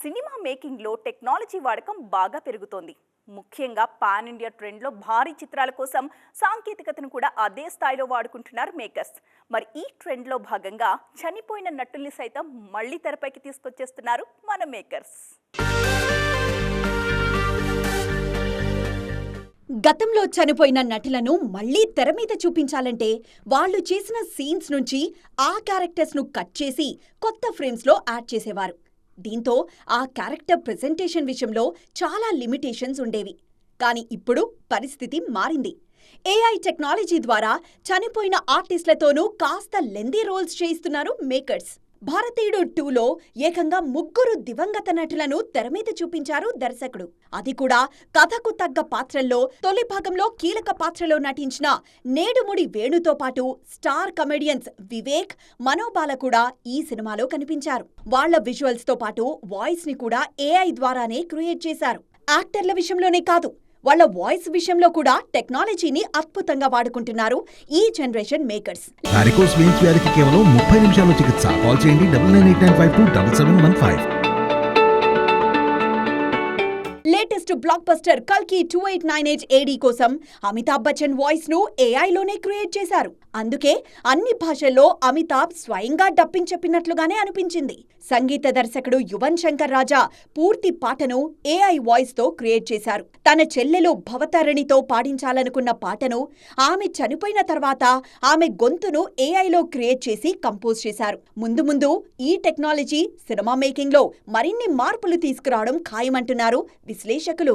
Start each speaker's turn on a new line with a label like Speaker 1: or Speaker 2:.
Speaker 1: Cinema మేకింగ్లో technology వాడకం బాగా పెరుగుతోంది. ముఖ్యంగా పాన్ ఇండియా ట్రెండ్లో భారీ చిత్రాల కోసం సాంకేతికతను కూడా అదే స్థాయిలో వాడుకుంటున్నారు మేకర్స్. మరి ఈ ట్రెండ్లో భాగంగా చనిపోయిన నటుల్ని సైతం మళ్ళీ తెరపైకి తీసుకొచ్చేస్తున్నారు మన మేకర్స్.
Speaker 2: గతంలో చనిపోయిన నటులను మళ్ళీ తెర మీద చూపించాలంటే వాళ్ళు చేసిన సీన్స్ నుంచి ఆ క్యారెక్టర్స్ను కట్ చేసి కొత్త ఫ్రేమ్స్లో యాడ్ చేసేవారు. దీంతో ఆ క్యారెక్టర్ ప్రెజెంటేషన్ విషయంలో చాలా లిమిటేషన్స్ ఉండేవి. కానీ ఇప్పుడు పరిస్థితి మారింది. ఏఐ టెక్నాలజీ ద్వారా చనిపోయిన ఆర్టిస్టులతోనూ కాస్త లెందీ రోల్స్ చేయిస్తున్నారు మేకర్స్. భారతీయుడు టూలో ఏకంగా ముగ్గురు దివంగత నటులను తెరమీద చూపించారు దర్శకుడు. అది కూడా కథకు తగ్గ పాత్రల్లో తొలి భాగంలో కీలక పాత్రలో నటించిన నేడుముడి వేణుతో పాటు స్టార్ కమెడియన్స్ వివేక్ మనోబాల కూడా ఈ సినిమాలో కనిపించారు. వాళ్ళ విజువల్స్తో పాటు వాయిస్ని కూడా ఏఐ ద్వారానే క్రియేట్ చేశారు. యాక్టర్ల విషయంలోనే కాదు వాళ్ళ వాయిస్ విషయంలో కూడా టెక్నాలజీని అద్భుతంగా వాడుకుంటున్నారు ఈ జనరేషన్ మేకర్స్.
Speaker 3: వ్యాధికి కేవలం ముప్పై నిమిషాల్లో చికిత్స. కాల్ చేయండి double nine eight nine five two double seven one five.
Speaker 2: Latest blockbuster కల్కి two eight nine eight AD కోసం అమితాబ్ బచ్చన్ వాయిస్ను ఏఐలోనే క్రియేట్ చేశారు. అందుకే అన్ని భాషల్లో అమితాబ్ స్వయంగా డబ్బింగ్ చెప్పినట్లుగానే అనిపించింది. సంగీత దర్శకుడు యువన్ శంకర్ రాజా పూర్తి పాటను ఏఐ వాయిస్తో క్రియేట్ చేశారు. తన చెల్లెలు భవతరణితో పాడించాలనుకున్న పాటను ఆమె చనిపోయిన తర్వాత ఆమె గొంతును ఏఐలో క్రియేట్ చేసి కంపోజ్ చేశారు. ముందు ముందు ఈ టెక్నాలజీ సినిమా మేకింగ్లో మరిన్ని మార్పులు తీసుకురావడం ఖాయమంటున్నారు విశ్లేషకులు